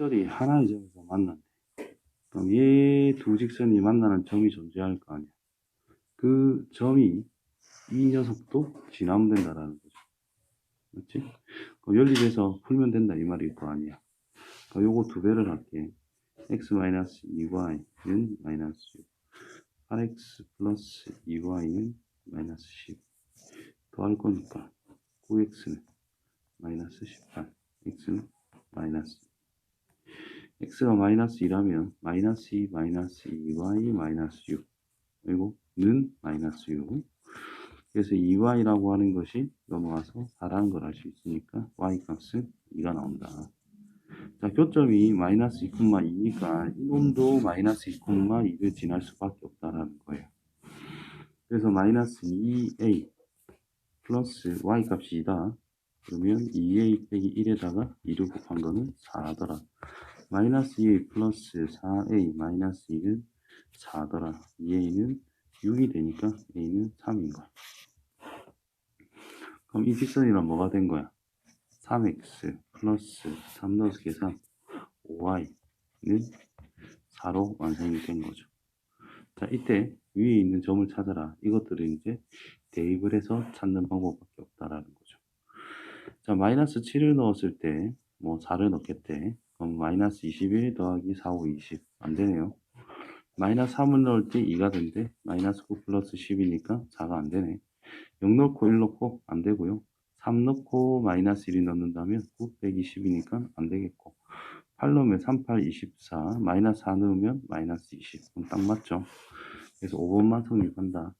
직선이 하나의 점에서 만난대. 그럼 얘 두 직선이 만나는 점이 존재할 거 아니야. 그 점이 이 녀석도 지나면 된다라는 거죠. 맞지? 연립해서 풀면 된다 이 말일 거 아니야. 그럼 요거 두 배를 할게. x-2y는 마이너스 6. 8x 플러스 2y는 마이너스 10. 더할 거니까 9x는 마이너스 18. x는 마이너스 x가 마이너스 2라면 마이너스 2 마이너스 2y 마이너스 6 그리고 는 마이너스 6 그래서 2y라고 하는 것이 넘어가서 4라는 걸 알 수 있으니까 y 값은 2가 나온다. 자 교점이 마이너스 2,2니까 이놈도 마이너스 2,2를 지날 수밖에 없다라는 거예요. 그래서 마이너스 2a 플러스 y 값이 2다. 그러면 2a 빼기 1에다가 2를 곱한 거는 4더라 마이너스 2a 플러스 4a 마이너스 2는 4더라. 2a는 6이 되니까 a는 3인 거야. 그럼 이 직선이란 뭐가 된 거야? 3x 플러스 3 넣어서 계산 5y는 4로 완성이 된 거죠. 자 이때 위에 있는 점을 찾아라. 이것들을 이제 대입을 해서 찾는 방법밖에 없다라는 거죠. 자 마이너스 7을 넣었을 때 뭐 4를 넣겠대 마이너스 21 더하기 4, 5, 20 안되네요. 마이너스 3을 넣을 때 2가 된대. 마이너스 9 플러스 10이니까 4가 안되네. 0 넣고 1 넣고 안되고요. 3 넣고 마이너스 1이 넣는다면 9 빼기 10이니까 안되겠고. 8 넣으면 3, 8, 24 마이너스 4 넣으면 마이너스 20 그럼 딱 맞죠? 그래서 5번만 성립한다